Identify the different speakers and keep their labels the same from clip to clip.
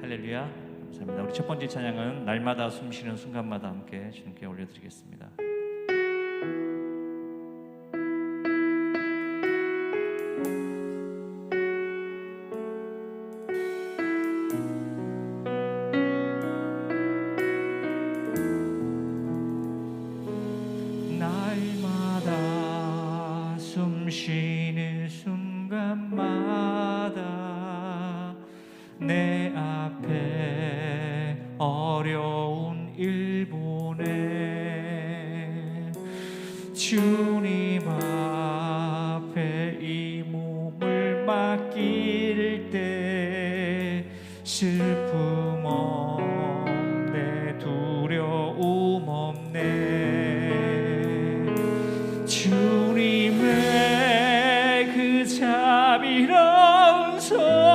Speaker 1: 할렐루야. 감사합니다. 우리 첫 번째 찬양은 날마다 숨쉬는 순간마다 함께 주님께 올려드리겠습니다. 주님의 그 자비로운 손.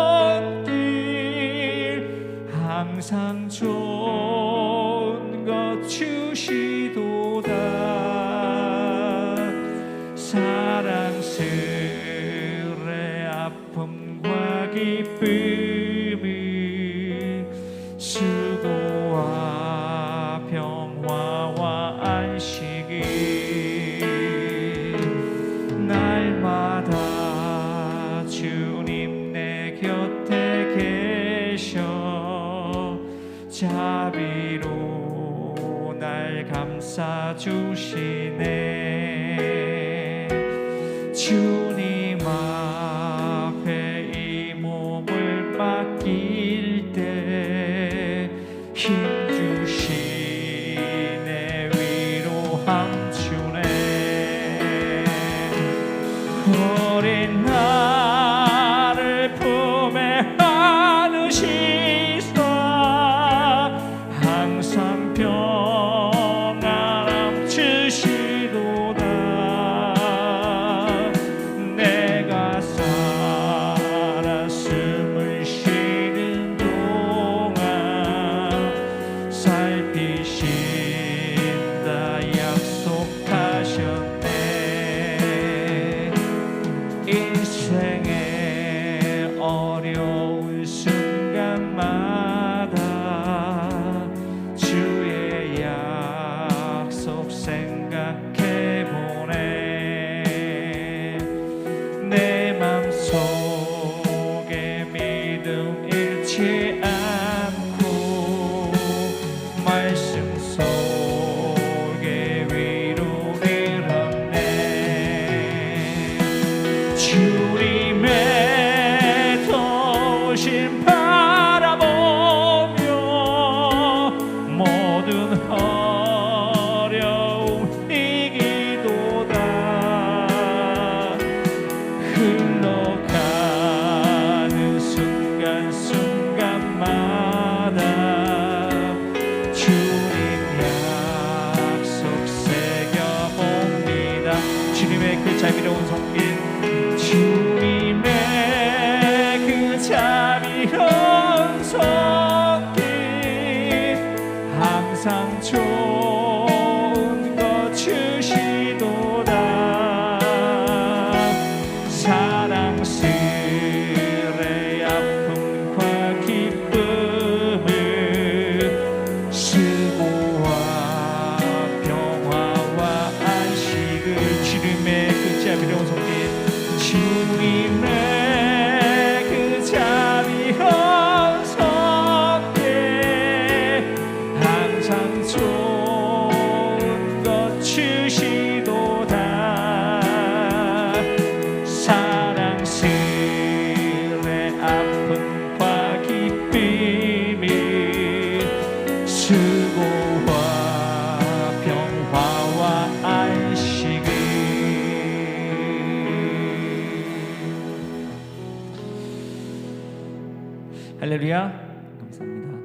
Speaker 1: 할렐루야. 감사합니다.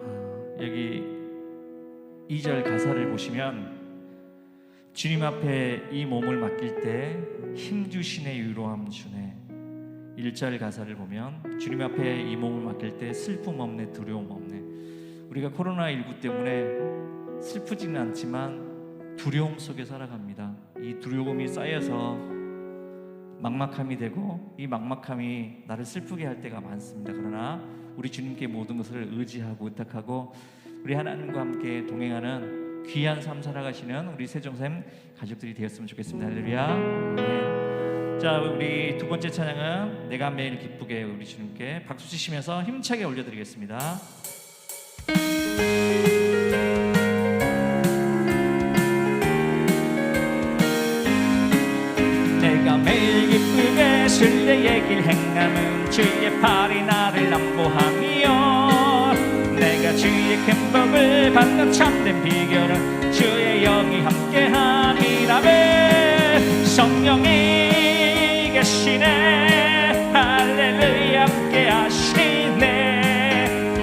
Speaker 1: 아, 여기 2절 가사를 보시면 주님 앞에 이 몸을 맡길 때 힘 주신의 유로함 주네. 1절 가사를 보면 주님 앞에 이 몸을 맡길 때 슬픔 없네 두려움 없네. 우리가 코로나 19 때문에 슬프지는 않지만 두려움 속에 살아갑니다. 이 두려움이 쌓여서 막막함이 되고 이 막막함이 나를 슬프게 할 때가 많습니다. 그러나 우리 주님께 모든 것을 의지하고 의탁하고 우리 하나님과 함께 동행하는 귀한 삶 살아가시는 우리 세종샘 가족들이 되었으면 좋겠습니다. 할렐루야. 네. 자, 우리 두 번째 찬양은 내가 매일 기쁘게 우리 주님께 박수 치시면서 힘차게 올려드리겠습니다. 술래 얘기를 행하면 주의 팔이 나를 남보하며 내가 주의 큰 복을 받는 참된 비결은 주의 영이 함께함이라며 성령이 계시네. 할렐루야 함께하시네.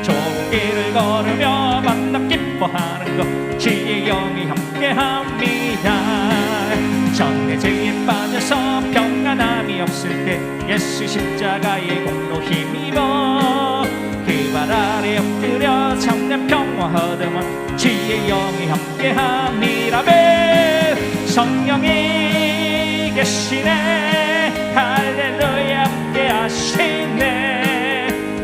Speaker 1: 좁은 길을 걸으며 만나 기뻐하는 것 주의 영이 함께합니다 정해지에 빠져서 평안함이 없 을 때 예수 십자가의 공로 힘입어 그 발 아래 엎드려 참된 평화 얻으면 주의 영이 함께함이라며 성령이 계시네. 할렐루야 함께하시네.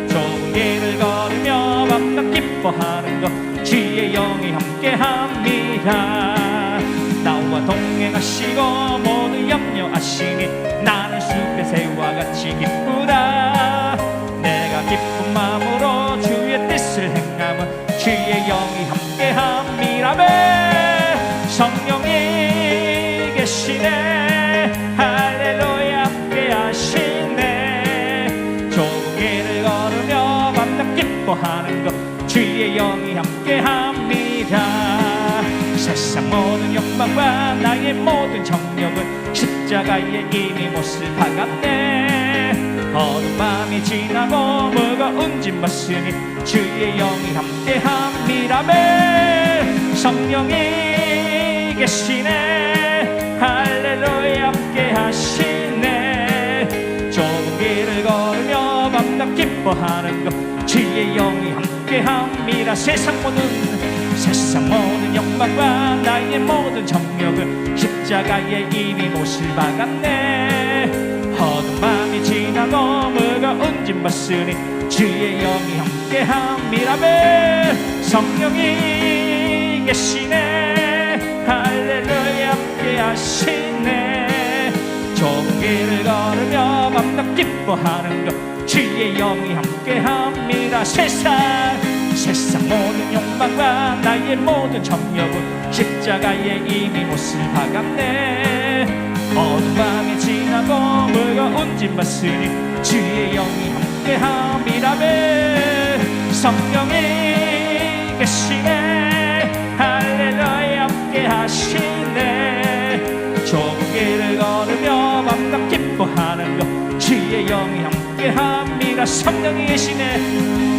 Speaker 1: 좁은 길을 걸으며 만나 기뻐하는 것 주의 영이 함께합니다 동행하시고 모두 염려하시니 나는 숲의 새와 같이 기쁘다. 내가 기쁜 마음으로 주의 뜻을 행하면 주의 영이 함께함이라며 성령이 계시네. 할렐루야 함께하시네. 좁은 길을 걸으며 만나 기뻐하는 것 주의 영이 함께합니다 세상 모든 욕망과 나의 모든 정력은 십자가에 이미 못을 박았네. 어두운 밤이 지나고 무거운 짐 벗으니 주의 영이 함께함이라며 성령이 계시네. 할렐루야 함께 하시네. 좁은 길을 걸으며 만나 기뻐하는 것 주의 영이 함께함이라. 세상 모든 세상 모든 영광과 나의 모든 정력을 십자가에 이미 못을 박았네. 어두운 밤이 지나고 무거운 짐 벗으니 주의 영이 함께함이라며 성령이 계시네. 할렐루야 함께 하시네. 좁은 길을 걸으며 만나 기뻐하는 것 주의 영이 함께합니다. 세상 세상 모든 욕망과 나의 모든 정력은 십자가에 이미 못을 박았네. 어두운 밤이 지나고 무거운 짐 벗으니 주의 영이 함께함이라며 성령이 계시네. 할렐루야 함께하시네. 좁은 길을 걸으며 만나 기뻐하는 것 주의 영이 함께합니다 성령이 계시네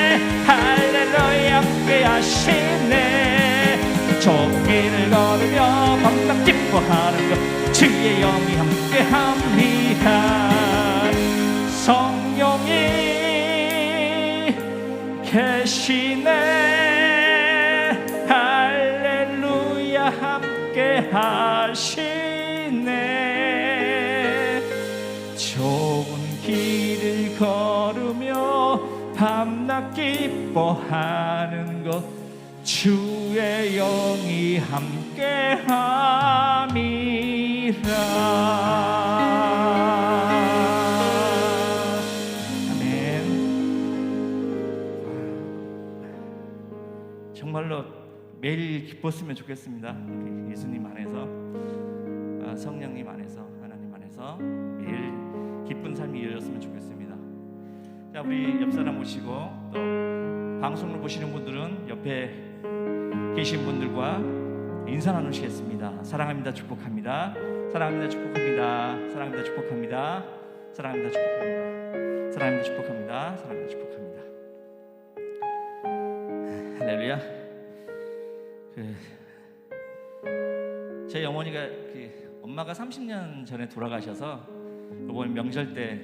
Speaker 1: 하시네 길을 걸으며 만나 기뻐하는 것 주의 영이 함께합니다. 성령이 계시네. 할렐루야 함께하시네. 좁은 길을 걸으며 밤낮 기뻐하는 것 주의 영이 함께함이라 아멘 정말로 매일 기뻤으면 좋겠습니다. 예수님 안에서 아, 성령님 안에서 하나님 안에서 매일 기쁜 삶이 이어졌으면 좋겠습니다. 자 우리 옆 사람 모시고 또 방송을 보시는 분들은 옆에 계신 분들과 인사 나누시겠습니다. 사랑합니다. 축복합니다. 사랑합니다. 축복합니다. 사랑합니다. 축복합니다. 사랑합니다. 축복합니다. 사랑합니다. 축복합니다. 사랑합니다. 축복합니다. 할렐루야. 그, 제 어머니가 그, 엄마가 30년 전에 돌아가셔서 이번 명절 때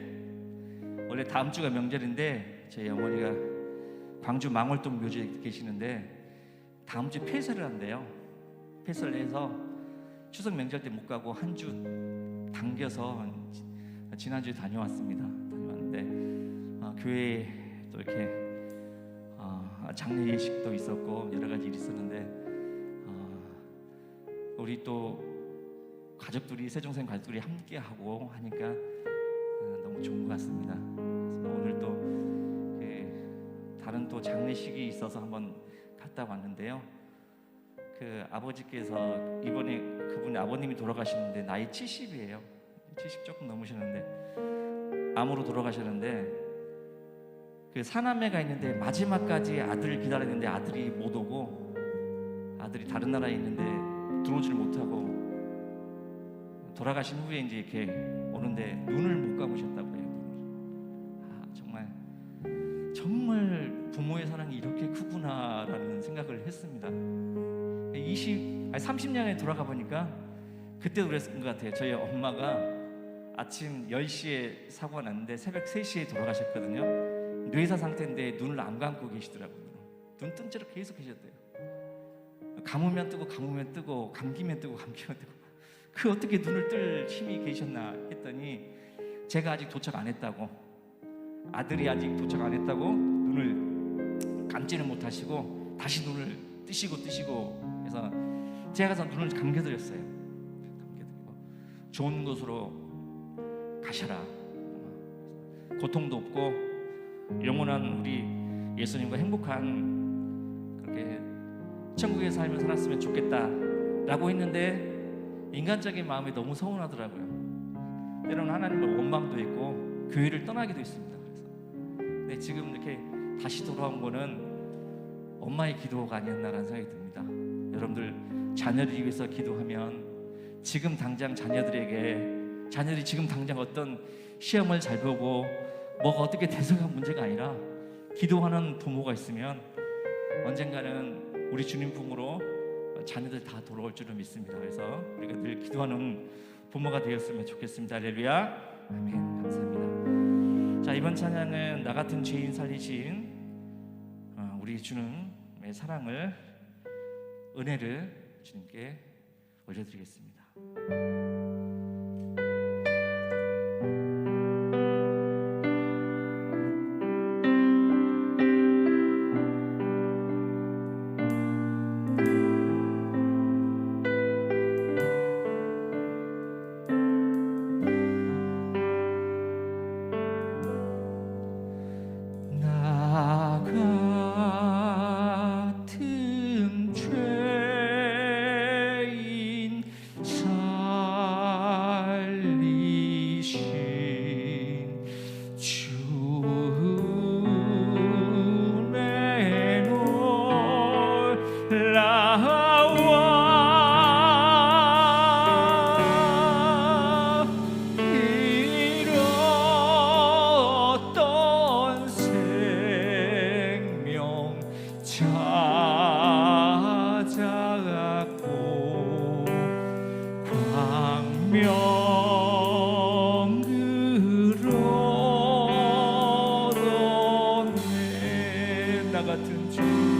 Speaker 1: 원래 다음 주가 명절인데 저희 어머니가 광주 망월동 묘지에 계시는데 다음 주 폐쇄를 한대요. 폐쇄를 해서 추석 명절 때 못 가고 한 주 당겨서 지난주에 다녀왔습니다. 다녀왔는데 어, 교회에 또 이렇게 어, 장례 예식도 있었고 여러 가지 일이 있었는데 어, 우리 또 가족들이 세종생 가족들이 함께 하고 하니까 어, 너무 좋은 것 같습니다. 다른 또 장례식이 있어서 한번 갔다 왔는데요. 그 아버지께서 이번에 그분의 아버님이 돌아가시는데 나이 70이에요. 70 조금 넘으셨는데 암으로 돌아가셨는데 그 사남매가 있는데 마지막까지 아들을 기다렸는데 아들이 못 오고 아들이 다른 나라에 있는데 들어오지를 못하고 돌아가신 후에 이제 이렇게 오는데 눈을 못 감으셨다고 부모의 사랑이 이렇게 크구나라는 생각을 했습니다. 20 아니 30년에 돌아가 보니까 그때도 그랬던 것 같아요. 저희 엄마가 아침 10시에 사고가 났는데 새벽 3시에 돌아가셨거든요. 뇌사 상태인데 눈을 안 감고 계시더라고요. 눈뜬 채로 계속 계셨대요. 감으면 뜨고 감으면 뜨고 감기면 뜨고 감기면 뜨고 그 어떻게 눈을 뜰 힘이 계셨나 했더니 제가 아직 도착 안 했다고 아들이 아직 도착 안 했다고 눈을 감지는 못하시고 다시 눈을 뜨시고 뜨시고 해서 제가 가서 눈을 감겨드렸어요. 감겨드리고 좋은 곳으로 가셔라. 고통도 없고 영원한 우리 예수님과 행복한 그렇게 천국의 삶을 살았으면 좋겠다라고 했는데 인간적인 마음이 너무 서운하더라고요. 때로는 하나님을 원망도 있고 교회를 떠나기도 했습니다. 그래서 근데 지금 이렇게 다시 돌아온 거는 엄마의 기도가 아니었나라는 생각이 듭니다. 여러분들 자녀들이 위해서 기도하면 지금 당장 자녀들에게 자녀들이 지금 당장 어떤 시험을 잘 보고 뭐가 어떻게 돼서가 문제가 아니라 기도하는 부모가 있으면 언젠가는 우리 주님 품으로 자녀들 다 돌아올 줄을 믿습니다. 그래서 우리가 늘 기도하는 부모가 되었으면 좋겠습니다. 할렐루야. 아멘. 감사합니다. 자 이번 찬양은 나 같은 죄인 살리신 어, 우리 주님의 사랑을 은혜를 주님께 올려드리겠습니다. Jesus.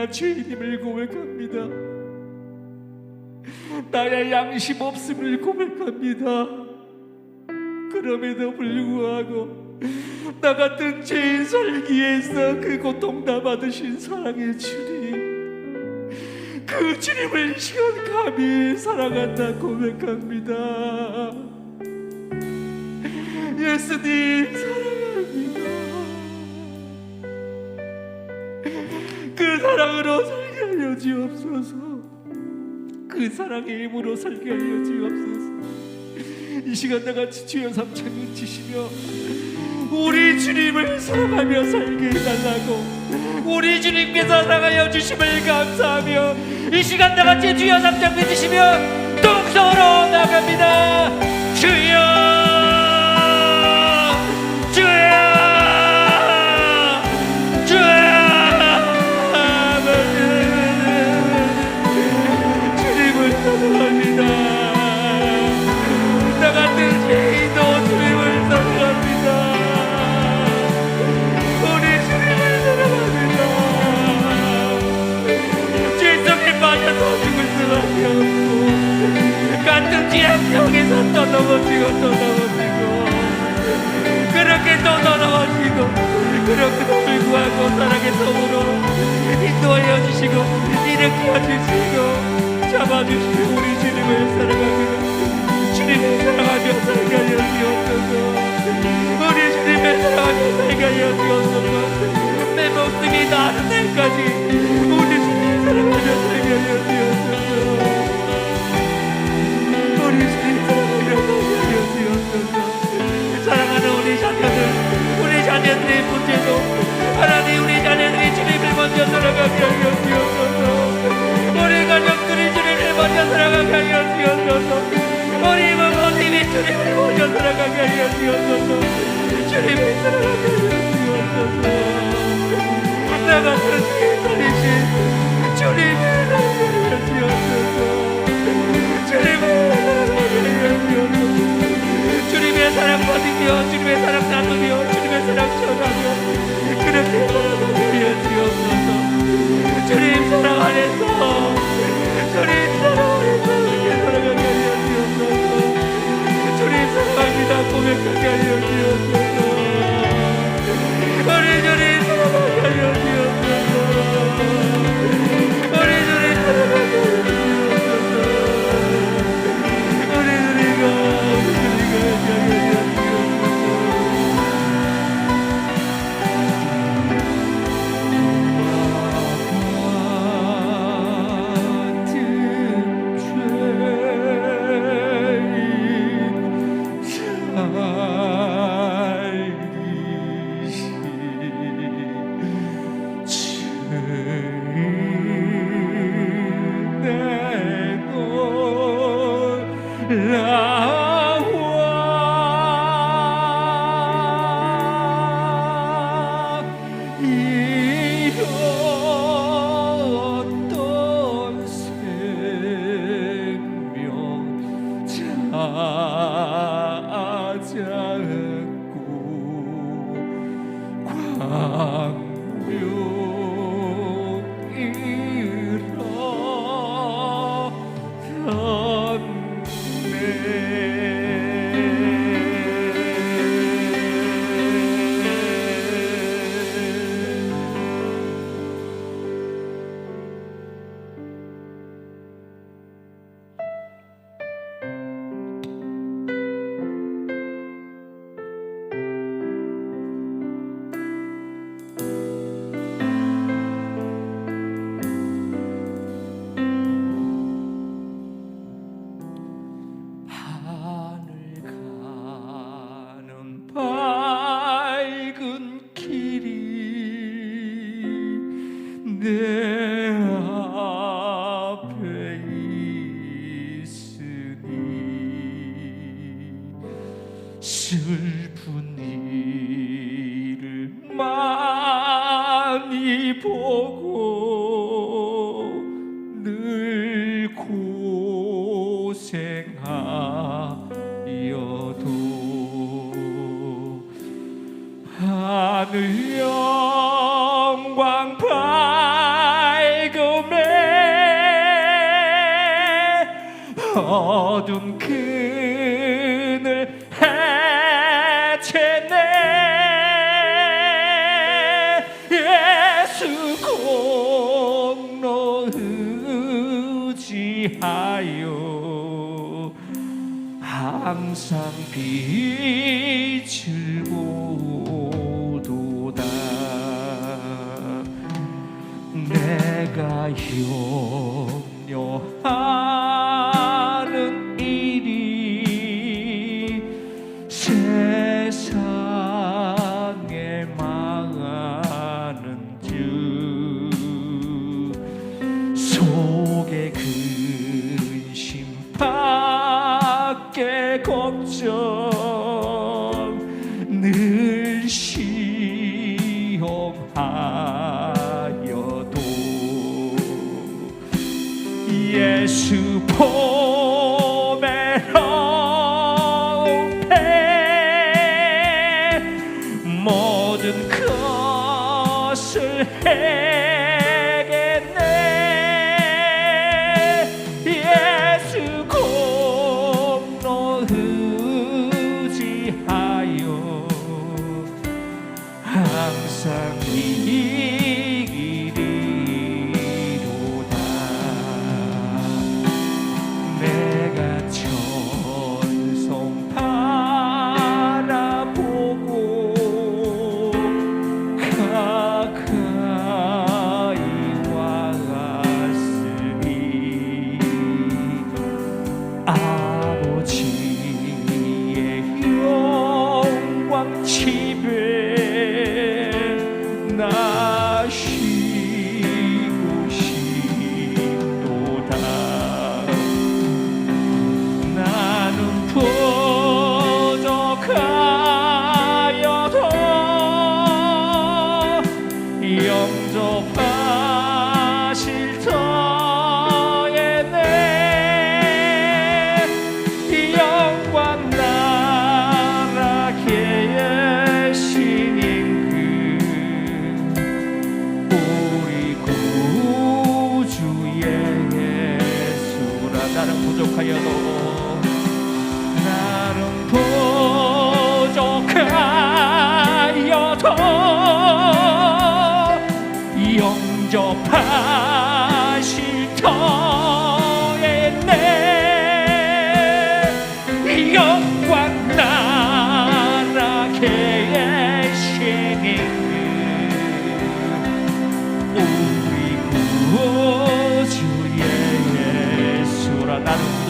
Speaker 1: 내가 죄인임을 고백합니다. 나의 양심 없음을 고백합니다. 그럼에도 불구하고 나 같은 죄인 살기에서 그 고통 다 받으신 사랑의 주님, 그 주님을 시간 감히 사랑한다 고백합니다. 예수님. 사랑으로 살게 하여 주옵소서. 그 사랑의 힘으로 살게 하여 주옵소서. 이 시간 다 같이 주여 삼창을 치시며 우리 주님을 사랑하며 살게 해달라고 우리 주님께서 사랑하여 주심을 감사하며 이 시간 다 같이 주여 삼창을 치시며 동서로 나갑니다. 주여! 주님 사랑합니다 고백하게 하여 주옵소서. kitty. 위하여 항상 빛을 보도다. 내가 염려하 모든 것을 해.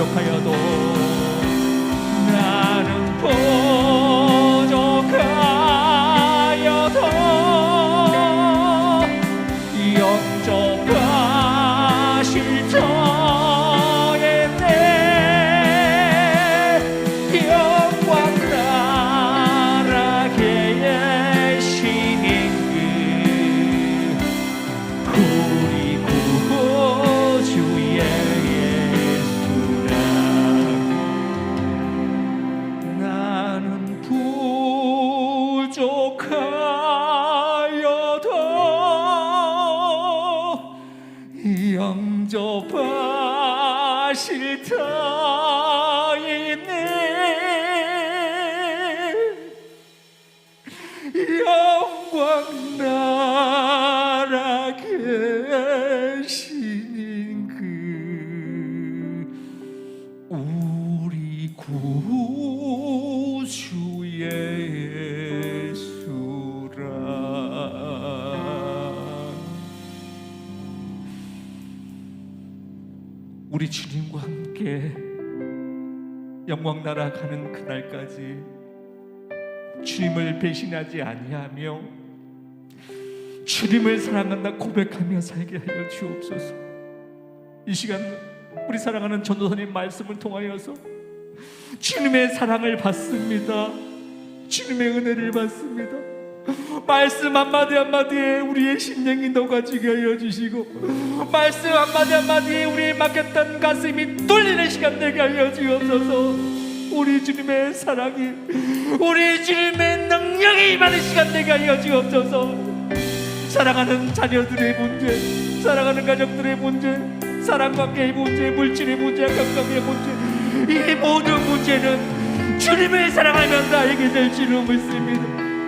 Speaker 1: 부족하여도 그 서 있는 영광 나라 계신 그 우리 구주 예수라. 우리 주님. 영광 나라 가는 그날까지 주님을 배신하지 아니하며 주님을 사랑한다 고백하며 살게 하여 주옵소서. 이 시간 우리 사랑하는 전도사님 말씀을 통하여서 주님의 사랑을 받습니다. 주님의 은혜를 받습니다. 말씀 한마디 한마디에 우리의 심령이 녹아지게 하여 주시고 말씀 한마디 한마디에 우리의 막혔던 가슴이 뚫리는 시간 되게 하여 주옵소서. 우리 주님의 사랑이 우리 주님의 능력이 임하는 시간 되게 하여 주옵소서. 사랑하는 자녀들의 문제 사랑하는 가족들의 문제 사랑관계의 문제 물질의 문제 건강의 문제 이 모든 문제는 주님을 사랑하면 다 해결될 줄로 믿습니다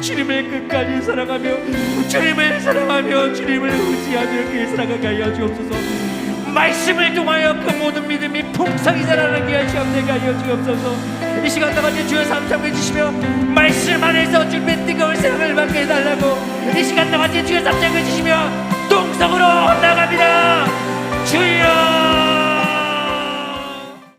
Speaker 1: 주님을 끝까지 사랑하며 주님을 사랑하며 주님을 의지하며 그의 사랑을 가여 주옵소서. 말씀을 통하여 그 모든 믿음이 풍성히 자라나게 하시옵되게 하여 주옵소서. 이 시간 동안 주여 삼창해 주시며 말씀 안에서 주님의 뜨거운 사랑을 받게 해달라고 이 시간 동안 주여 삼창해 주시며 동성으로 나갑니다. 주여!